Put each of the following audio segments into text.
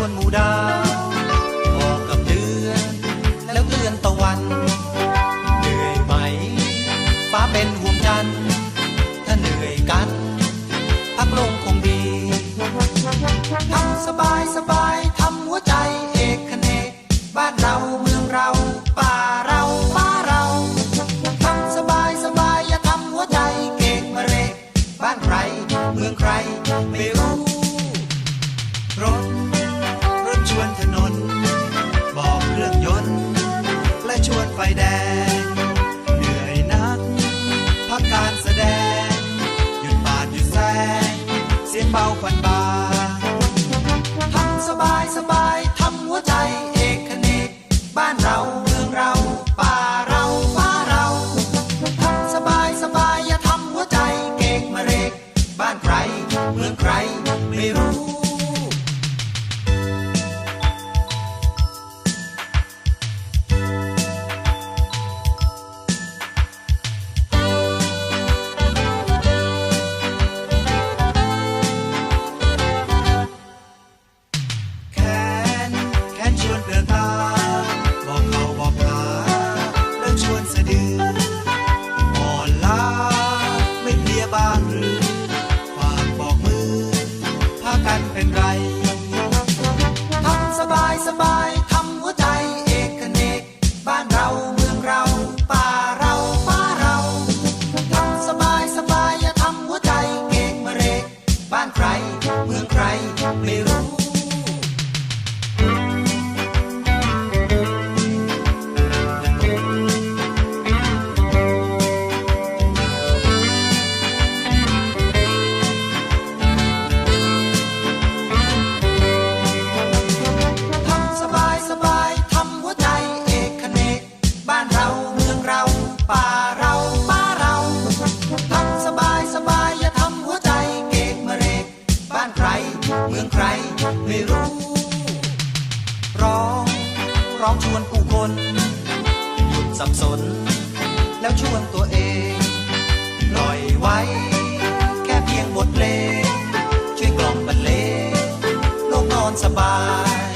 วนหมู่ดาวบอกกับเดือน แล้วเตือนตะวัน เหนื่อยไหม ฟ้าเป็นห่วงจันทร์ และชวนไฟแดง เหนื่อยนัก พักการแสดง หยุดปาดหยุดแซง เสียงเบาควันบาทำสบายสบายทำหัวใจ สบาย ป่าเราป้าเราทำสบายสบายอย่าทำหัวใจเกกมะเรกบ้านใคร เมืองใครไม่รู้ ร้อง ร้องชวนผู้คน หยุดสับสน แล้วชวนตัวเองปล่อยไว้ แค่เพียงบทเพลงช่วยกล่อมบรรเลงโลกนอนสบาย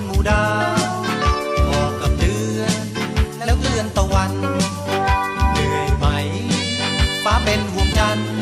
วนหมู่ดาวบอกกับเดือนแล้วเดือนตะวันเหนื่อยไหมฟ้าเป็นห่วงจันทร์